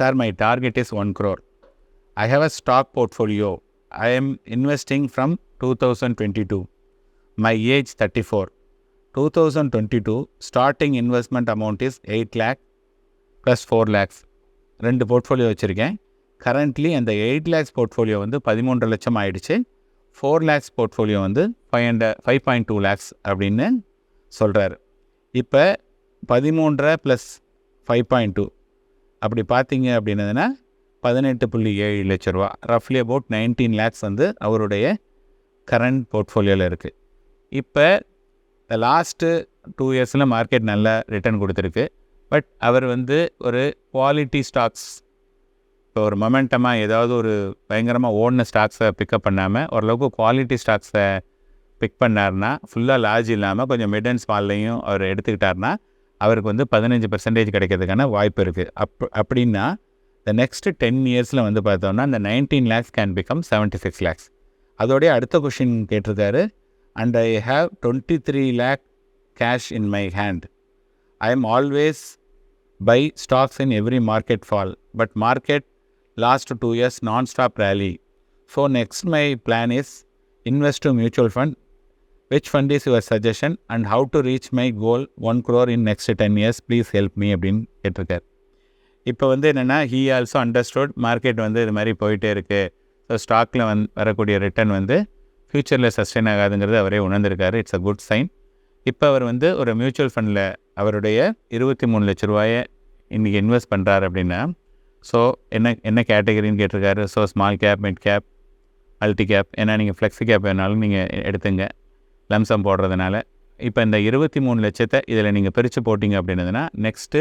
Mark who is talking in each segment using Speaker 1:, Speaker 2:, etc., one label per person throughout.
Speaker 1: Sir my target is one crore I have a stock portfolio I am investing from two thousand twenty two my age thirty four two thousand twenty two starting investment amount is eight lakh plus four lakhs ரெண்டு portfolio வச்சுருக்கேன். Currently அந்த eight lakhs portfolio வந்து பதிமூன்று லட்சம் ஆயிடுச்சு. Four lakhs portfolio வந்து five hundred five point two lakhs அப்படின்னு சொல்கிறாரு இப்போ பதிமூன்றரை ப்ளஸ் ஃபைவ் பாயிண்ட் டூ அப்படி பார்த்தீங்க அப்படின்னதுன்னா பதினெட்டு புள்ளி ஏழு லட்ச ரூபா. ரஃப்லி அபவுட் நைன்டீன் லேக்ஸ் வந்து அவருடைய கரண்ட் போர்ட்ஃபோலியோவில் இருக்குது இப்போ த லாஸ்ட்டு டூ இயர்ஸில் மார்க்கெட் நல்லா ரிட்டர்ன் கொடுத்துருக்கு. பட் அவர் வந்து ஒரு குவாலிட்டி ஸ்டாக்ஸ் இப்போ ஒரு மொமெண்டமாக ஏதாவது ஒரு பயங்கரமாக ஓடின ஸ்டாக்ஸை பிக்கப் பண்ணாமல் ஓரளவுக்கு குவாலிட்டி ஸ்டாக்ஸை பிக் பண்ணார்னா ஃபுல்லாக லார்ஜ் இல்லாமல் கொஞ்சம் மிட் அண்ட் ஸ்மால்லையும் அவர் எடுத்துக்கிட்டார்னா அவருக்கு வந்து பதினஞ்சு பர்சன்டேஜ் கிடைக்கிறதுக்கான வாய்ப்பு இருக்குது அப் அப்படின்னா த நெக்ஸ்ட் டென் இயர்ஸில் வந்து பார்த்தோம்னா அந்த nineteen lakhs can become seventy six lakhs அதோடைய அடுத்த கொஷின் கேட்டிருக்காரு. And I have twenty three lakh cash in my hand I am always buy stocks in every market fall but market last two years non stop rally so next my plan is invest mutual fund which fund is your suggestion and how to reach my goal one crore in next ten years please help me அப்படின்னு கேட்டிருக்காரு. இப்போ வந்து என்னென்னா he also understood market வந்து இது மாதிரி போயிட்டே இருக்குது ஸோ ஸ்டாக்கில் வந் வரக்கூடிய ரிட்டர்ன் வந்து ஃப்யூச்சரில் சஸ்டெயின் ஆகாதுங்கிறது அவரே உணர்ந்திருக்காரு. இட்ஸ் அ குட் சைன் இப்போ அவர் வந்து ஒரு மியூச்சுவல் ஃபண்டில் அவருடைய இருபத்தி மூணு லட்ச ரூபாயை இன்றைக்கி இன்வெஸ்ட் பண்ணுறாரு அப்படின்னா ஸோ என்ன என்ன கேட்டகரின்னு கேட்டிருக்காரு? So small cap mid cap multi cap ஏன்னா நீங்கள் ஃப்ளெக்ஸி கேப் வேணாலும் நீங்கள் எடுத்துங்க. லம்சம் போடுறதுனால. இப்போ இந்த இருபத்தி மூணு லட்சத்தை இதில் நீங்கள் பிரித்து போட்டிங்க அப்படின்னதுன்னா நெக்ஸ்ட்டு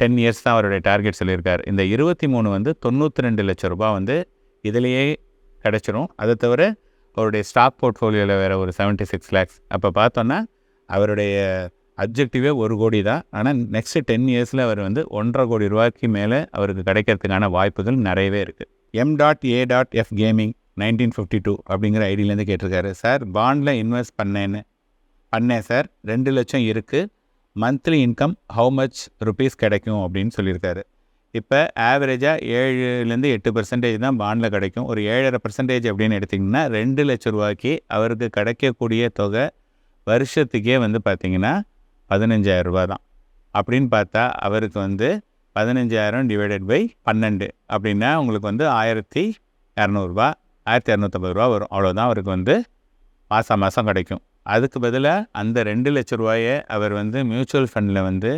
Speaker 1: டென் இயர்ஸ் தான் அவருடைய டார்கெட் சொல்லியிருக்கார். இந்த இருபத்தி மூணு வந்து தொண்ணூற்றி ரெண்டு லட்ச ரூபாய் வந்து இதிலேயே கிடச்சிரும். அதை தவிர அவருடைய ஸ்டாக் போர்ட்ஃபோலியோவில் வேறு ஒரு செவன்ட்டி சிக்ஸ் லேக்ஸ் அப்போ பார்த்தோன்னா அவருடைய அப்ஜெக்டிவே ஒரு கோடி தான். ஆனால் நெக்ஸ்ட்டு டென் இயர்ஸில் அவர் வந்து ஒன்றரை கோடி ரூபாய்க்கு மேலே அவருக்கு கிடைக்கிறதுக்கான வாய்ப்புகள் நிறையவே இருக்குது M dot A dot F gaming nineteen fifty two அப்படிங்கிற ஐடியிலேருந்து கேட்டிருக்காரு. சார் பாண்டில் இன்வெஸ்ட் பண்ணேன்னு. பண்ணேன் சார். ரெண்டு லட்சம் இருக்குது monthly income how much rupees கிடைக்கும் அப்படின்னு சொல்லியிருக்காரு. இப்போ ஆவரேஜாக ஏழுலேருந்து எட்டு பர்சன்டேஜ் தான் பாண்டில் கிடைக்கும். ஒரு ஏழரை பர்சன்டேஜ் அப்படின்னு எடுத்திங்கன்னா ரெண்டு லட்ச ரூபாய்க்கு அவருக்கு கிடைக்கக்கூடிய தொகை வருஷத்துக்கே வந்து பார்த்திங்கன்னா பதினஞ்சாயிரம் ரூபா தான். அப்படின்னு பார்த்தா அவருக்கு வந்து பதினஞ்சாயிரம் டிவைடட் பை பன்னெண்டு அப்படின்னா உங்களுக்கு வந்து ஆயிரத்தி இரநூறுபா ஆயிரத்தி இரநூத்தம்பது ரூபா வரும். அவ்வளோதான் அவருக்கு வந்து மாதம் மாதம் கிடைக்கும். அதுக்கு பதிலாக அந்த ரெண்டு லட்ச ரூபாயை அவர் வந்து மியூச்சுவல் ஃபண்டில் வந்து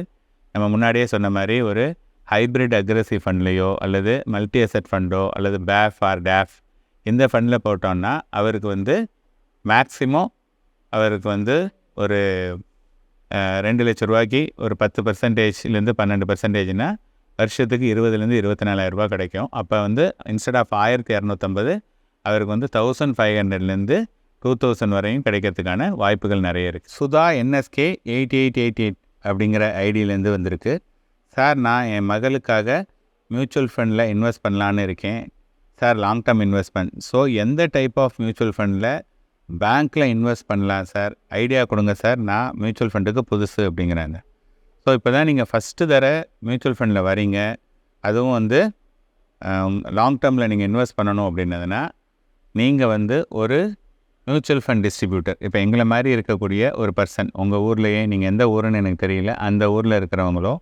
Speaker 1: நம்ம முன்னாடியே சொன்ன மாதிரி ஒரு ஹைப்ரிட் அக்ரஸிவ் ஃபண்ட்லேயோ அல்லது மல்டி அசட் ஃபண்டோ அல்லது பேஃப் ஆர் டேஃப் இந்த ஃபண்டில் போட்டோன்னா அவருக்கு வந்து மேக்ஸிமம் அவருக்கு வந்து ஒரு ரெண்டு லட்ச ரூபாய்க்கு ஒரு பத்து பர்சன்டேஜ்லேருந்து பன்னெண்டு பர்சன்டேஜ்னால் வருஷத்துக்கு இருபதுலேருந்து இருபத்தி நாலாயிரரூபா கிடைக்கும். அப்போ வந்து இன்ஸ்டெட் ஆஃப் ஆயிரத்தி இரநூத்தம்பது அவருக்கு வந்து தௌசண்ட் ஃபைவ் ஹண்ட்ரட்லேருந்து டூ தௌசண்ட் வரையும் கிடைக்கிறதுக்கான வாய்ப்புகள் நிறைய இருக்குது Sudha NSK eight eight eight eight அப்படிங்கிற ஐடியிலேருந்து வந்திருக்கு. சார் நான் என் மகளுக்காக மியூச்சுவல் ஃபண்டில் இன்வெஸ்ட் பண்ணலான்னு இருக்கேன். Sir long term investment so எந்த டைப் ஆஃப் மியூச்சுவல் ஃபண்டில் பேங்க்கில் இன்வெஸ்ட் பண்ணலாம் சார்? ஐடியா கொடுங்க சார். நான் மியூச்சுவல் ஃபண்டுக்கு புதுசு அப்படிங்கிறாங்க. ஸோ இப்போ தான் நீங்கள் ஃபஸ்ட்டு தர மியூச்சுவல் ஃபண்டில் வரீங்க. அதுவும் வந்து லாங் டேர்மில் நீங்கள் இன்வெஸ்ட் பண்ணணும் அப்படின்னதுன்னா நீங்கள் வந்து ஒரு மியூச்சுவல் ஃபண்ட் டிஸ்ட்ரிபியூட்டர் இப்போ எங்களை மாதிரி இருக்கக்கூடிய ஒரு பர்சன் உங்கள் ஊர்லேயே நீங்கள் எந்த ஊருன்னு எனக்கு தெரியல அந்த ஊரில் இருக்கிறவங்களோ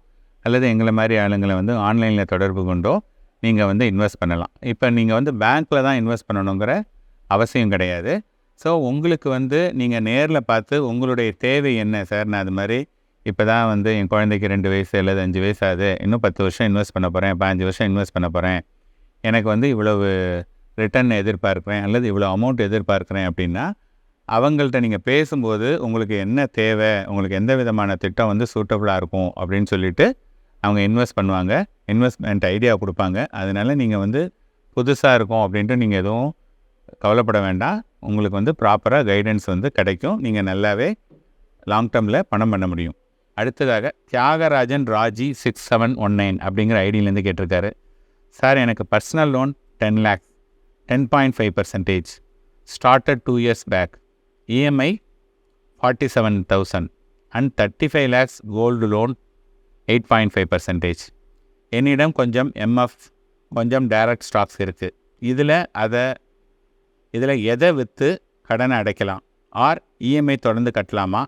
Speaker 1: அல்லது எங்களை மாதிரி ஆளுங்களை வந்து ஆன்லைனில் தொடர்பு கொண்டோ நீங்கள் வந்து இன்வெஸ்ட் பண்ணலாம். இப்போ நீங்கள் வந்து பேங்க்கில் தான் இன்வெஸ்ட் பண்ணணுங்கிற அவசியம் கிடையாது. ஸோ உங்களுக்கு வந்து நீங்கள் நேரில் பார்த்து உங்களுடைய தேவை என்ன சார் நான் அது மாதிரி இப்போ தான் வந்து என் குழந்தைக்கு ரெண்டு வயசு அல்லது அஞ்சு வயசு ஆகுது. இன்னும் பத்து வருஷம் இன்வெஸ்ட் பண்ண போகிறேன் பாஞ்சு வருஷம் இன்வெஸ்ட் பண்ண போகிறேன் எனக்கு வந்து இவ்வளவு ரிட்டர்ன் எதிர்பார்க்குறேன் அல்லது இவ்வளோ அமௌண்ட் எதிர்பார்க்குறேன் அப்படின்னா அவங்கள்ட்ட நீங்கள் பேசும்போது உங்களுக்கு என்ன தேவை உங்களுக்கு எந்த விதமான திட்டம் வந்து சூட்டபுளாக இருக்கும் அப்படின்னு சொல்லிட்டு அவங்க இன்வெஸ்ட் பண்ணுவாங்க. இன்வெஸ்ட்மெண்ட் ஐடியா கொடுப்பாங்க. அதனால் நீங்கள் வந்து புதுசாக இருக்கும் அப்படின்ட்டு நீங்கள் எதுவும் கவலைப்பட வேண்டாம். உங்களுக்கு வந்து ப்ராப்பராக கைடன்ஸ் வந்து கிடைக்கும். நீங்கள் நல்லாவே லாங் டேர்மில் பணம் பண்ண முடியும். அடுத்ததாக Thiyagarajan Raji six seven one nine அப்படிங்கிற ஐடியிலேருந்து கேட்டிருக்காரு. சார் எனக்கு personal loan ten lakhs ten point five percentage started two years back EMI forty seven thousand and thirty five lakhs gold loan eight point five percentage என்னிடம் கொஞ்சம் MF கொஞ்சம் direct stocks இருக்குது இதில் அதை இதில் எதை விற்று கடனை அடைக்கலாம்? ஆர் இஎம்ஐ தொடர்ந்து கட்டலாமா?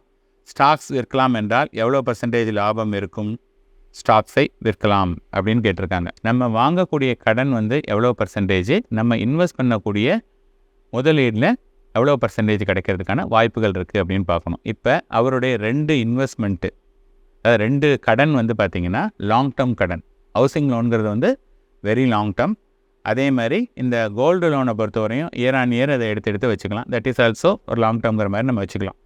Speaker 1: ஸ்டாக்ஸ் விற்கலாம் என்றால் எவ்வளோ பர்சன்டேஜ் லாபம் இருக்கும்? ஸ்டாக்ஸை விற்கலாம் அப்படின்னு கேட்டிருக்காங்க. நம்ம வாங்கக்கூடிய கடன் வந்து எவ்வளோ பர்சன்டேஜ் நம்ம இன்வெஸ்ட் பண்ணக்கூடிய முதலீடில் எவ்வளோ பர்சன்டேஜ் கிடைக்கிறதுக்கான வாய்ப்புகள் இருக்குது அப்படின்னு பார்க்கணும். இப்போ அவருடைய ரெண்டு இன்வெஸ்ட்மெண்ட்டு அதாவது ரெண்டு கடன் வந்து பார்த்திங்கன்னா லாங் டேர்ம் கடன். ஹவுசிங் லோனுங்கிறது வந்து வெரி லாங் டேர்ம் அதே மாதிரி இந்த கோல்டு லோனை பொறுத்தவரையும் இயர் ஆன் இயர் அதை எடுத்து எடுத்து வச்சுக்கலாம். தட் இஸ் ஆல்சோ ஒரு லாங் டேர்ம்ங்கிற மாதிரி நம்ம வச்சுக்கலாம்.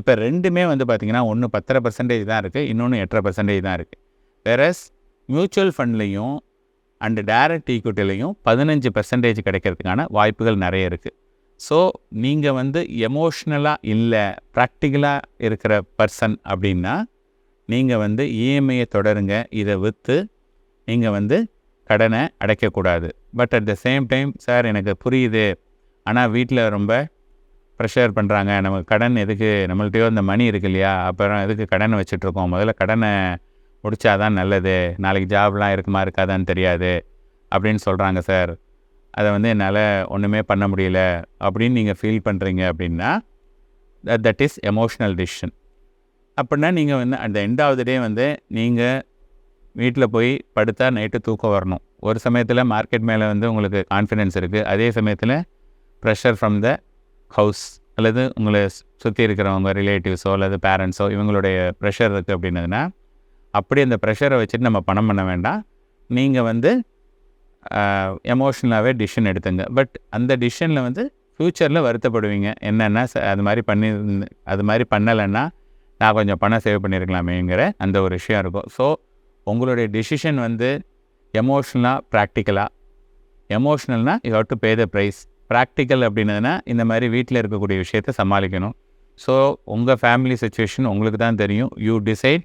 Speaker 1: இப்போ ரெண்டுமே வந்து பார்த்திங்கன்னா ஒன்று பத்தரை பர்சன்டேஜ் தான் இருக்குது இன்னொன்று எட்டரை பர்சன்டேஜ் தான் இருக்குது வெரஸ் மியூச்சுவல் ஃபண்ட்லேயும் அண்டு டைரக்ட் ஈக்விட்டிலையும் பதினஞ்சு பர்சன்டேஜ் கிடைக்கிறதுக்கான வாய்ப்புகள் நிறைய இருக்குது ஸோ நீங்கள் வந்து எமோஷ்னலாக இல்லை ப்ராக்டிக்கலாக இருக்கிற பர்சன் அப்படின்னா நீங்கள் வந்து இஎம்ஐயை தொடருங்க. இதை விற்று நீங்கள் வந்து கடனை அடைக்கக்கூடாது. But at the same time sir எனக்கு புரியுது. ஆனால் வீட்டில் ரொம்ப ப்ரெஷர் பண்ணுறாங்க நமக்கு கடன் எதுக்கு நம்மள்ட்டையோ இந்த மணி இருக்கு இல்லையா? அப்புறம் எதுக்கு கடனை வச்சுட்ருக்கோம் முதல்ல கடனை முடிச்சாதான் நல்லது. நாளைக்கு ஜாப்லாம் இருக்குமா இருக்காதான்னு தெரியாது. அப்படின்னு சொல்கிறாங்க சார். அதை வந்து என்னால் ஒன்றுமே பண்ண முடியல. அப்படின்னு நீங்கள் ஃபீல் பண்ணுறீங்க அப்படின்னா தட் இஸ் எமோஷ்னல் டிசிஷன் அப்படின்னா நீங்கள் வந்து அந்த எண்ட் ஆஃப் த டே வந்து நீங்கள் வீட்டில் போய் படுத்தா நைட்டு தூக்கம் வரணும். ஒரு சமயத்தில் மார்க்கெட் மேலே வந்து உங்களுக்கு கான்ஃபிடென்ஸ் இருக்குது அதே சமயத்தில் ப்ரெஷர் ஃப்ரம் த ஹவுஸ் அல்லது உங்களை சுற்றி இருக்கிறவங்க ரிலேட்டிவ்ஸோ அல்லது பேரண்ட்ஸோ இவங்களுடைய ப்ரெஷர் இருக்குது அப்படின்னதுன்னா அப்படி அந்த ப்ரெஷரை வச்சுட்டு நம்ம பணம் பண்ண வேண்டாம். நீங்கள் வந்து எமோஷ்னலாகவே டிசிஷன் எடுத்துங்க. பட் அந்த டிசிஷனில் வந்து ஃப்யூச்சரில் வருத்தப்படுவீங்க. என்னென்னா ச- அது மாதிரி பண்ணி அது மாதிரி பண்ணலைன்னா நான் கொஞ்சம் பணம் சேவ் பண்ணியிருக்கலாமேங்கிற அந்த ஒரு விஷயம் இருக்கும். ஸோ உங்களுடைய டிசிஷன் வந்து எமோஷ்னலாக ப்ராக்டிக்கலாக எமோஷ்னல்னால் you have to pay the price practical அப்படின்னதுன்னா இந்த மாதிரி வீட்டில் இருக்கக்கூடிய விஷயத்தை சமாளிக்கணும். ஸோ உங்கள் ஃபேமிலி சுச்சுவேஷன் உங்களுக்கு தான் தெரியும். You decide